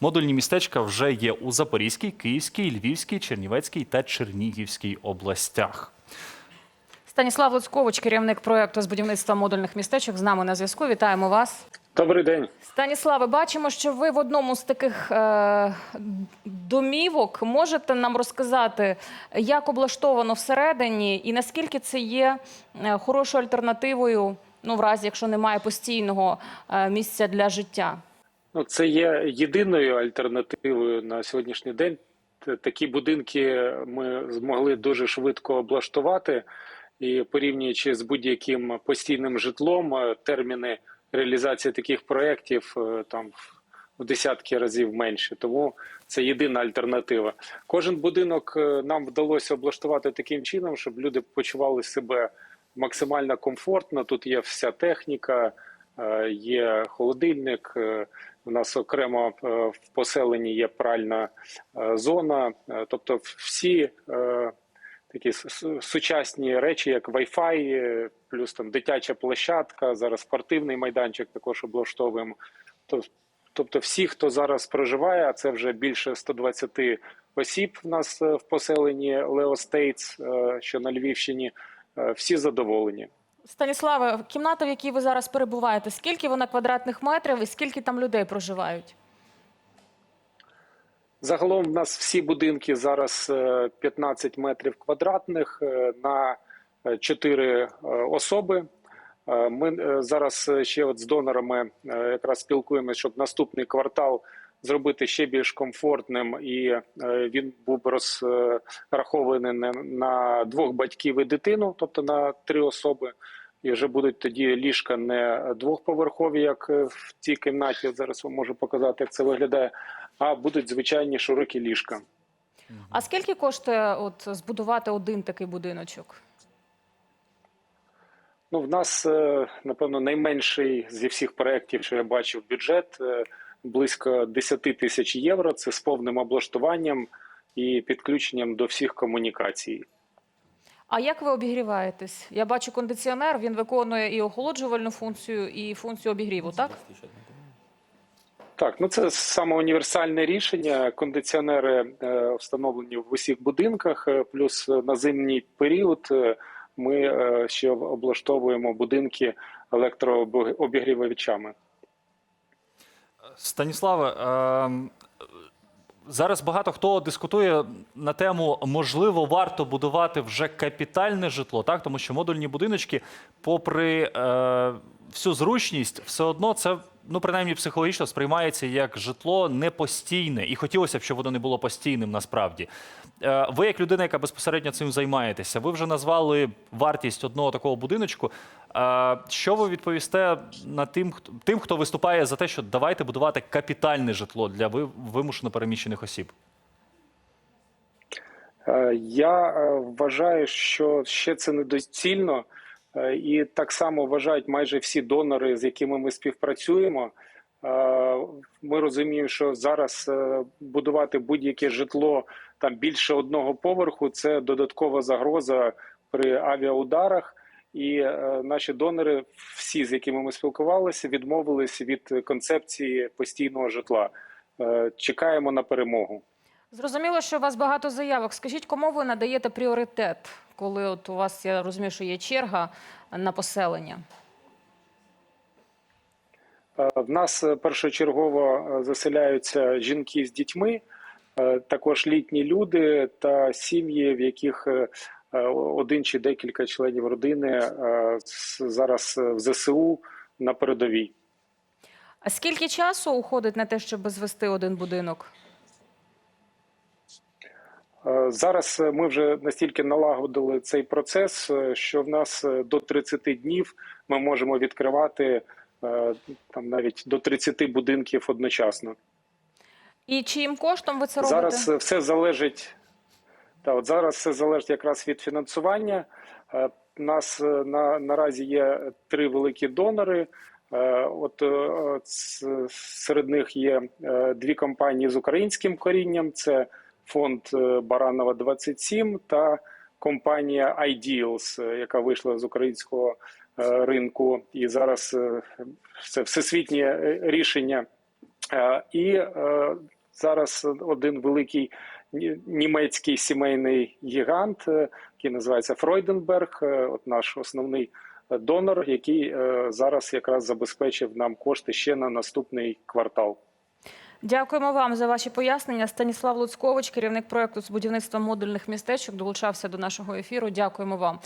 Модульні містечка вже є у Запорізькій, Київській, Львівській, Чернівецькій та Чернігівській областях. Станіслав Луцькович, керівник проекту з будівництва модульних містечок, з нами на зв'язку. Вітаємо вас. Добрий день. Станіславе, бачимо, що ви в одному з таких е, домівок можете нам розказати, як облаштовано всередині, і наскільки це є е, хорошою альтернативою, ну в разі якщо немає постійного е, місця для життя. Ну, це є єдиною альтернативою на сьогоднішній день. Такі будинки ми змогли дуже швидко облаштувати, і порівнюючи з будь-яким постійним житлом, е, терміни реалізації таких проєктів е, там в- десятки разів менше. Тому це єдина альтернатива. Кожен будинок е, нам вдалося облаштувати таким чином, щоб люди почували себе максимально комфортно. Тут є вся техніка, є холодильник. У нас окремо е, в поселенні є пральна е, зона. Е, Тобто, всі такі сучасні речі, як Wi-Fi, плюс там дитяча площадка, зараз спортивний майданчик також облаштовуємо. Тобто, всі, хто зараз проживає, а це вже більше 120 осіб в нас в поселенні Лео Стейтс, що на Львівщині, всі задоволені. Станіславе, кімната, в якій ви зараз перебуваєте, скільки вона квадратних метрів і скільки там людей проживають? Загалом в нас всі будинки зараз е, 15 метрів квадратних е, на 4 особи. Е, Ми е, зараз е, ще от з донорами е, якраз спілкуємося, щоб наступний квартал зробити ще більш комфортним, і е, він був розрахований на- на двох батьків і дитину, тобто на три особи. І вже будуть тоді ліжка не двохповерхові, як е, в цій кімнаті. От Зараз вам можу показати, як це виглядає. А будуть звичайні широкі ліжка. А скільки коштує от збудувати один такий будиночок? Ну, в нас, е, напевно, найменший зі всіх проєктів, що я бачив, бюджет близько 10 тисяч євро. Це з повним облаштуванням і підключенням до всіх комунікацій. А як ви обігріваєтесь? Я бачу кондиціонер, він виконує і охолоджувальну функцію, і функцію обігріву, так? Так, ну це саме універсальне рішення. Кондиціонери е, встановлені в усіх будинках. е, Плюс на зимній період е, ми ще облаштовуємо будинки електрообігрівачами. Станіславе, ем, зараз багато хто дискутує на тему, можливо, варто будувати вже капітальне житло, так? Тому що модульні будиночки, попри е, всю зручність, все одно це. Ну, принаймні, психологічно сприймається як житло непостійне, і хотілося б, щоб воно не було постійним насправді. Е, Ви, як людина, яка безпосередньо цим займаєтеся, ви вже назвали вартість одного такого будиночку. Е, Що ви відповісте на тим, тим, хто виступає за те, що давайте будувати капітальне житло для вимушено переміщених осіб? Е, Я вважаю, що ще це недоцільно, і так само вважають майже всі донори, з якими ми співпрацюємо. Е, Ми розуміємо, що зараз е, будувати будь-яке житло там більше одного поверху це додаткова загроза при авіаударах. І е, наші донори, всі з якими ми спілкувалися, відмовились від концепції постійного житла. Е, Чекаємо на перемогу. Зрозуміло, що у вас багато заявок. Скажіть, кому ви надаєте пріоритет, коли от у вас, я розумію, що є черга на поселення? Е, В нас е, першочергово е, заселяються жінки з дітьми, також літні люди та сім'ї, в яких один чи декілька членів родини зараз в ЗСУ на передовій. А скільки часу уходить на те, щоб звести один будинок? Е, Зараз е, ми вже настільки налагодили цей процес, е, що в нас до 30 днів ми можемо відкривати там навіть до 30 будинків одночасно. І чиїм коштом ви це робите? Зараз все залежить. Та от зараз все залежить якраз від фінансування. У нас на наразі є три великі донори. От серед них є дві компанії з українським корінням: це фонд е, Баранова 27 та компанія Ideals, е, яка вийшла з українського е, ринку. І зараз це всесвітнє рішення І зараз один великий німецький сімейний гігант, який називається Фройденберг, от наш основний донор, який зараз якраз забезпечив нам кошти ще на наступний квартал. Дякуємо вам за ваші пояснення. Станіслав Луцькович, керівник проекту з будівництва модульних містечок, долучався до нашого ефіру. Дякуємо вам.